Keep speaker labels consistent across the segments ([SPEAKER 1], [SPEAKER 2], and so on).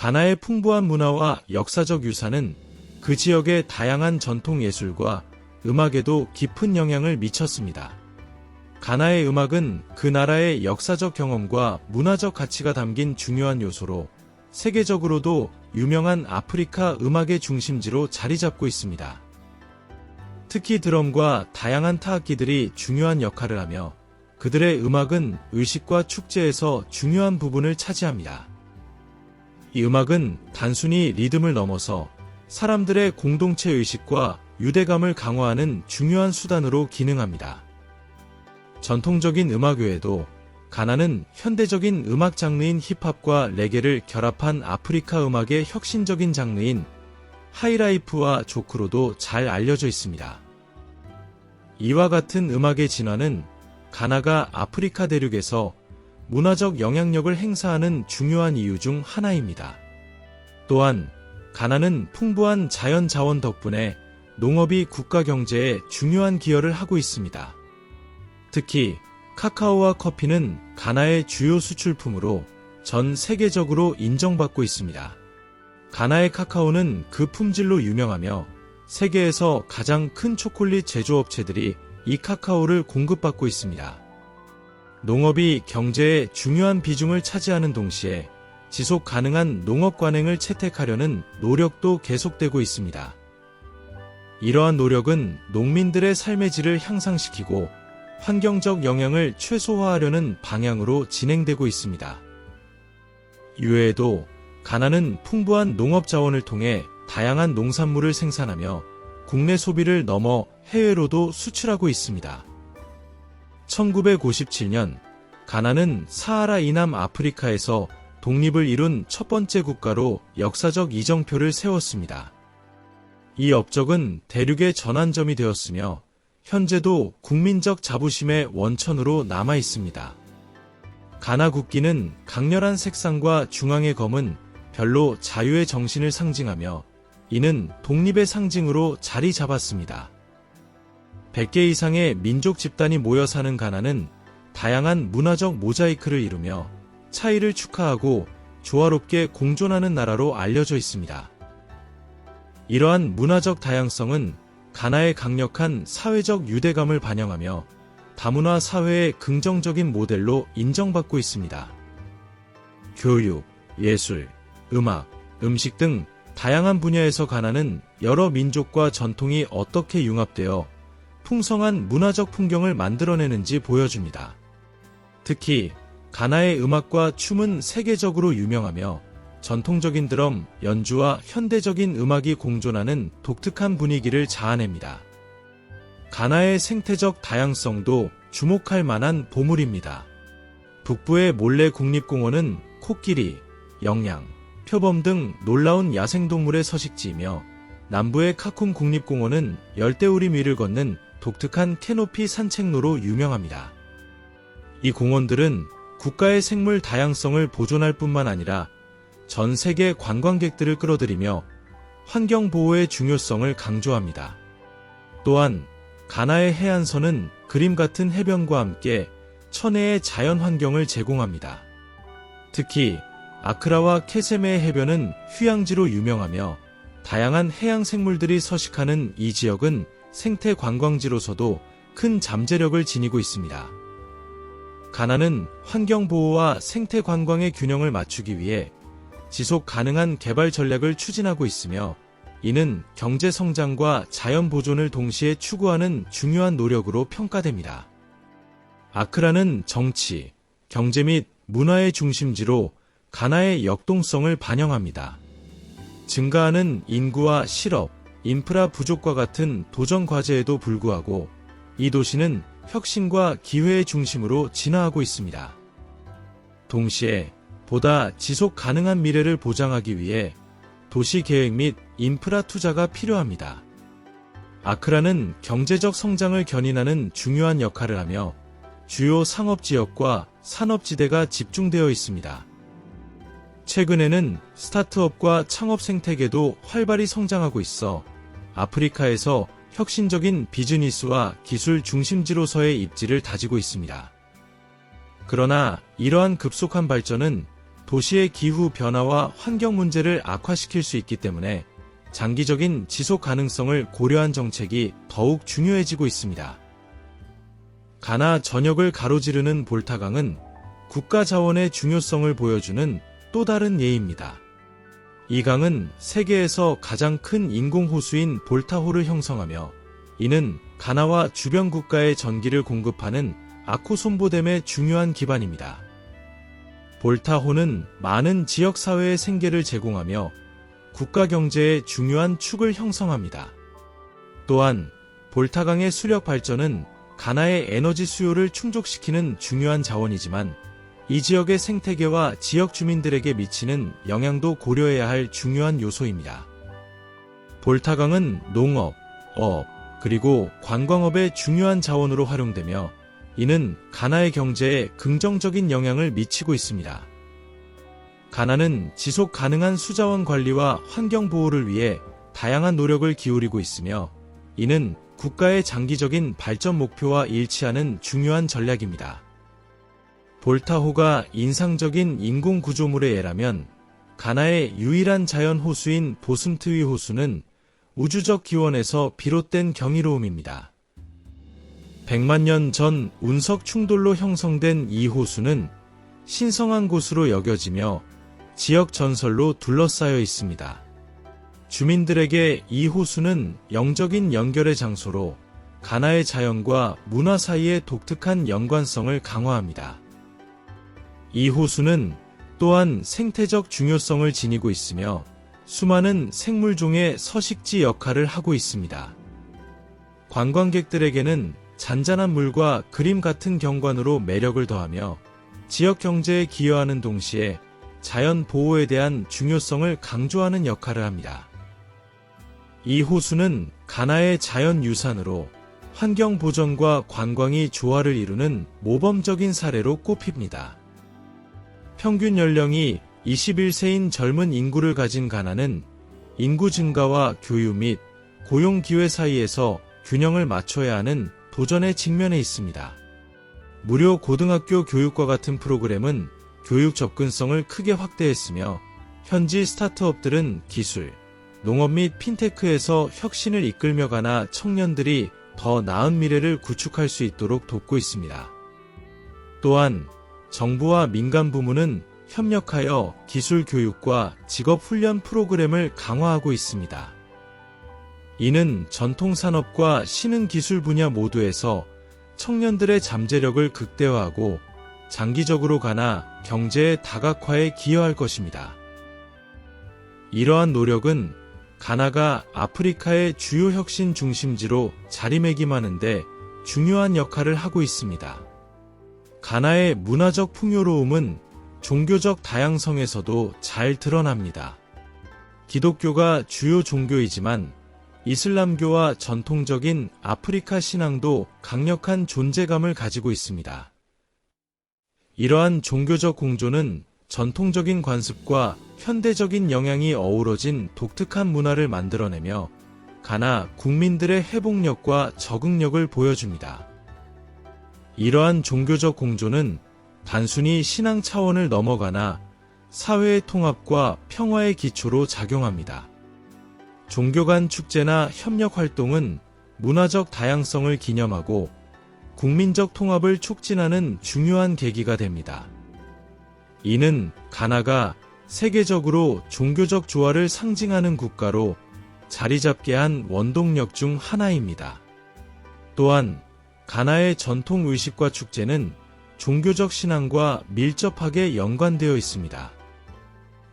[SPEAKER 1] 가나의 풍부한 문화와 역사적 유산은 그 지역의 다양한 전통 예술과 음악에도 깊은 영향을 미쳤습니다. 가나의 음악은 그 나라의 역사적 경험과 문화적 가치가 담긴 중요한 요소로 세계적으로도 유명한 아프리카 음악의 중심지로 자리 잡고 있습니다. 특히 드럼과 다양한 타악기들이 중요한 역할을 하며 그들의 음악은 의식과 축제에서 중요한 부분을 차지합니다. 이 음악은 단순히 리듬을 넘어서 사람들의 공동체 의식과 유대감을 강화하는 중요한 수단으로 기능합니다. 전통적인 음악 외에도 가나는 현대적인 음악 장르인 힙합과 레게를 결합한 아프리카 음악의 혁신적인 장르인 하이라이프와 조크로도 잘 알려져 있습니다. 이와 같은 음악의 진화는 가나가 아프리카 대륙에서 문화적 영향력을 행사하는 중요한 이유 중 하나입니다. 또한 가나는 풍부한 자연 자원 덕분에 농업이 국가 경제에 중요한 기여를 하고 있습니다. 특히 카카오와 커피는 가나의 주요 수출품으로 전 세계적으로 인정받고 있습니다. 가나의 카카오는 그 품질로 유명하며 세계에서 가장 큰 초콜릿 제조업체들이 이 카카오를 공급받고 있습니다. 농업이 경제에 중요한 비중을 차지하는 동시에 지속 가능한 농업 관행을 채택하려는 노력도 계속되고 있습니다. 이러한 노력은 농민들의 삶의 질을 향상시키고 환경적 영향을 최소화하려는 방향으로 진행되고 있습니다. 이외에도 가나는 풍부한 농업 자원을 통해 다양한 농산물을 생산하며 국내 소비를 넘어 해외로도 수출하고 있습니다. 1957년 가나는 사하라 이남 아프리카에서 독립을 이룬 첫 번째 국가로 역사적 이정표를 세웠습니다. 이 업적은 대륙의 전환점이 되었으며 현재도 국민적 자부심의 원천으로 남아 있습니다. 가나 국기는 강렬한 색상과 중앙의 검은 별로 자유의 정신을 상징하며 이는 독립의 상징으로 자리 잡았습니다. 100개 이상의 민족 집단이 모여 사는 가나는 다양한 문화적 모자이크를 이루며 차이를 축하하고 조화롭게 공존하는 나라로 알려져 있습니다. 이러한 문화적 다양성은 가나의 강력한 사회적 유대감을 반영하며 다문화 사회의 긍정적인 모델로 인정받고 있습니다. 교육, 예술, 음악, 음식 등 다양한 분야에서 가나는 여러 민족과 전통이 어떻게 융합되어 풍성한 문화적 풍경을 만들어내는지 보여줍니다. 특히 가나의 음악과 춤은 세계적으로 유명하며 전통적인 드럼 연주와 현대적인 음악이 공존하는 독특한 분위기를 자아냅니다. 가나의 생태적 다양성도 주목할 만한 보물입니다. 북부의 몰래 국립공원은 코끼리, 영양, 표범 등 놀라운 야생동물의 서식지이며 남부의 카쿰 국립공원은 열대우림 위를 걷는 독특한 캐노피 산책로로 유명합니다. 이 공원들은 국가의 생물 다양성을 보존할 뿐만 아니라 전 세계 관광객들을 끌어들이며 환경 보호의 중요성을 강조합니다. 또한 가나의 해안선은 그림 같은 해변과 함께 천혜의 자연 환경을 제공합니다. 특히 아크라와 케세메의 해변은 휴양지로 유명하며 다양한 해양 생물들이 서식하는 이 지역은 생태 관광지로서도 큰 잠재력을 지니고 있습니다. 가나는 환경 보호와 생태 관광의 균형을 맞추기 위해 지속 가능한 개발 전략을 추진하고 있으며 이는 경제 성장과 자연 보존을 동시에 추구하는 중요한 노력으로 평가됩니다. 아크라는 정치, 경제 및 문화의 중심지로 가나의 역동성을 반영합니다. 증가하는 인구와 실업, 인프라 부족과 같은 도전 과제에도 불구하고 이 도시는 혁신과 기회의 중심으로 진화하고 있습니다. 동시에 보다 지속 가능한 미래를 보장하기 위해 도시 계획 및 인프라 투자가 필요합니다. 아크라는 경제적 성장을 견인하는 중요한 역할을 하며 주요 상업 지역과 산업 지대가 집중되어 있습니다. 최근에는 스타트업과 창업 생태계도 활발히 성장하고 있어 아프리카에서 혁신적인 비즈니스와 기술 중심지로서의 입지를 다지고 있습니다. 그러나 이러한 급속한 발전은 도시의 기후 변화와 환경 문제를 악화시킬 수 있기 때문에 장기적인 지속 가능성을 고려한 정책이 더욱 중요해지고 있습니다. 가나 전역을 가로지르는 볼타강은 국가 자원의 중요성을 보여주는 또 다른 예입니다. 이 강은 세계에서 가장 큰 인공호수인 볼타호를 형성하며 이는 가나와 주변 국가의 전기를 공급하는 아코손보댐의 중요한 기반입니다. 볼타호는 많은 지역사회의 생계를 제공하며 국가 경제의 중요한 축을 형성합니다. 또한 볼타강의 수력 발전은 가나의 에너지 수요를 충족시키는 중요한 자원이지만 이 지역의 생태계와 지역 주민들에게 미치는 영향도 고려해야 할 중요한 요소입니다. 볼타강은 농업, 업, 그리고 관광업의 중요한 자원으로 활용되며 이는 가나의 경제에 긍정적인 영향을 미치고 있습니다. 가나는 지속 가능한 수자원 관리와 환경 보호를 위해 다양한 노력을 기울이고 있으며 이는 국가의 장기적인 발전 목표와 일치하는 중요한 전략입니다. 볼타호가 인상적인 인공 구조물의 예라면 가나의 유일한 자연 호수인 보슴트위 호수는 우주적 기원에서 비롯된 경이로움입니다. 100만 년 전 운석 충돌로 형성된 이 호수는 신성한 곳으로 여겨지며 지역 전설로 둘러싸여 있습니다. 주민들에게 이 호수는 영적인 연결의 장소로 가나의 자연과 문화 사이의 독특한 연관성을 강화합니다. 이 호수는 또한 생태적 중요성을 지니고 있으며 수많은 생물종의 서식지 역할을 하고 있습니다. 관광객들에게는 잔잔한 물과 그림 같은 경관으로 매력을 더하며 지역 경제에 기여하는 동시에 자연 보호에 대한 중요성을 강조하는 역할을 합니다. 이 호수는 가나의 자연 유산으로 환경 보전과 관광이 조화를 이루는 모범적인 사례로 꼽힙니다. 평균 연령이 21세인 젊은 인구를 가진 가나는 인구 증가와 교육 및 고용 기회 사이에서 균형을 맞춰야 하는 도전에 직면해 있습니다. 무료 고등학교 교육과 같은 프로그램은 교육 접근성을 크게 확대했으며 현지 스타트업들은 기술, 농업 및 핀테크에서 혁신을 이끌며 가나 청년들이 더 나은 미래를 구축할 수 있도록 돕고 있습니다. 또한 정부와 민간 부문은 협력하여 기술 교육과 직업 훈련 프로그램을 강화하고 있습니다. 이는 전통 산업과 신흥 기술 분야 모두에서 청년들의 잠재력을 극대화하고 장기적으로 가나 경제의 다각화에 기여할 것입니다. 이러한 노력은 가나가 아프리카의 주요 혁신 중심지로 자리매김하는데 중요한 역할을 하고 있습니다. 가나의 문화적 풍요로움은 종교적 다양성에서도 잘 드러납니다. 기독교가 주요 종교이지만 이슬람교와 전통적인 아프리카 신앙도 강력한 존재감을 가지고 있습니다. 이러한 종교적 공조는 전통적인 관습과 현대적인 영향이 어우러진 독특한 문화를 만들어내며 가나 국민들의 회복력과 적응력을 보여줍니다. 이러한 종교적 공조는 단순히 신앙 차원을 넘어가나 사회의 통합과 평화의 기초로 작용합니다. 종교 간 축제나 협력 활동은 문화적 다양성을 기념하고 국민적 통합을 촉진하는 중요한 계기가 됩니다. 이는 가나가 세계적으로 종교적 조화를 상징하는 국가로 자리 잡게 한 원동력 중 하나입니다. 또한 가나의 전통 의식과 축제는 종교적 신앙과 밀접하게 연관되어 있습니다.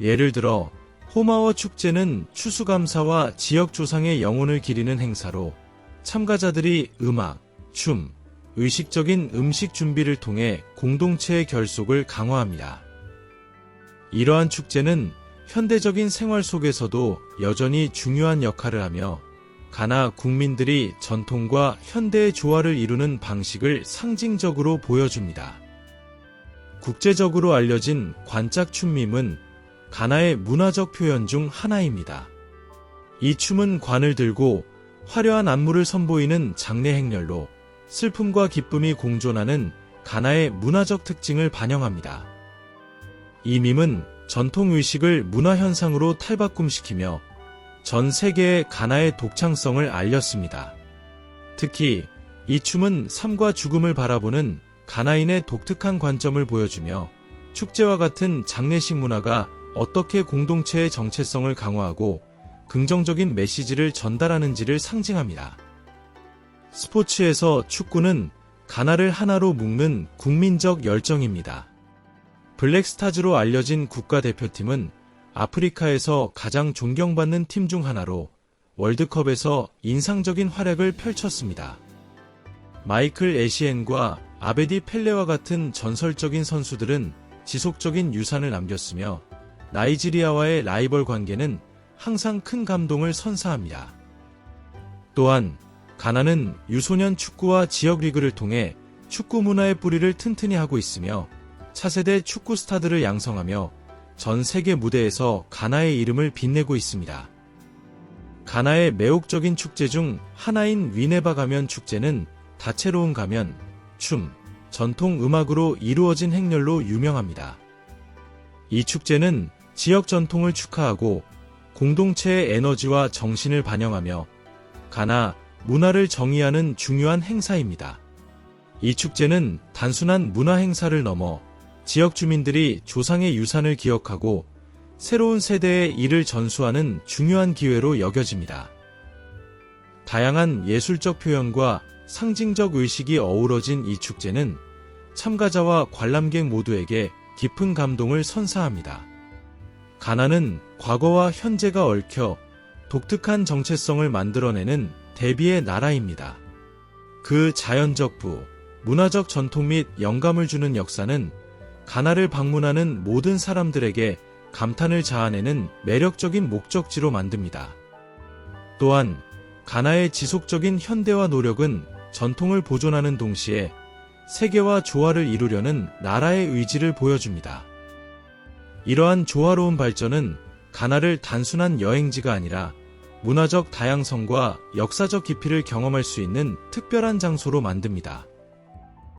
[SPEAKER 1] 예를 들어 호마워 축제는 추수감사와 지역 조상의 영혼을 기리는 행사로 참가자들이 음악, 춤, 의식적인 음식 준비를 통해 공동체의 결속을 강화합니다. 이러한 축제는 현대적인 생활 속에서도 여전히 중요한 역할을 하며 가나 국민들이 전통과 현대의 조화를 이루는 방식을 상징적으로 보여줍니다. 국제적으로 알려진 관짝 춤밈은 가나의 문화적 표현 중 하나입니다. 이 춤은 관을 들고 화려한 안무를 선보이는 장례 행렬로 슬픔과 기쁨이 공존하는 가나의 문화적 특징을 반영합니다. 이 밈은 전통 의식을 문화 현상으로 탈바꿈시키며 전 세계에 가나의 독창성을 알렸습니다. 특히 이 춤은 삶과 죽음을 바라보는 가나인의 독특한 관점을 보여주며 축제와 같은 장례식 문화가 어떻게 공동체의 정체성을 강화하고 긍정적인 메시지를 전달하는지를 상징합니다. 스포츠에서 축구는 가나를 하나로 묶는 국민적 열정입니다. 블랙스타즈로 알려진 국가대표팀은 아프리카에서 가장 존경받는 팀 중 하나로 월드컵에서 인상적인 활약을 펼쳤습니다. 마이클 에시엔과 아베디 펠레와 같은 전설적인 선수들은 지속적인 유산을 남겼으며 나이지리아와의 라이벌 관계는 항상 큰 감동을 선사합니다. 또한 가나는 유소년 축구와 지역 리그를 통해 축구 문화의 뿌리를 튼튼히 하고 있으며 차세대 축구 스타들을 양성하며 전 세계 무대에서 가나의 이름을 빛내고 있습니다. 가나의 매혹적인 축제 중 하나인 위네바 가면 축제는 다채로운 가면, 춤, 전통 음악으로 이루어진 행렬로 유명합니다. 이 축제는 지역 전통을 축하하고 공동체의 에너지와 정신을 반영하며 가나 문화를 정의하는 중요한 행사입니다. 이 축제는 단순한 문화 행사를 넘어 지역 주민들이 조상의 유산을 기억하고 새로운 세대의 일을 전수하는 중요한 기회로 여겨집니다. 다양한 예술적 표현과 상징적 의식이 어우러진 이 축제는 참가자와 관람객 모두에게 깊은 감동을 선사합니다. 가나는 과거와 현재가 얽혀 독특한 정체성을 만들어내는 대비의 나라입니다. 그 자연적 부, 문화적 전통 및 영감을 주는 역사는 가나를 방문하는 모든 사람들에게 감탄을 자아내는 매력적인 목적지로 만듭니다. 또한 가나의 지속적인 현대화 노력은 전통을 보존하는 동시에 세계와 조화를 이루려는 나라의 의지를 보여줍니다. 이러한 조화로운 발전은 가나를 단순한 여행지가 아니라 문화적 다양성과 역사적 깊이를 경험할 수 있는 특별한 장소로 만듭니다.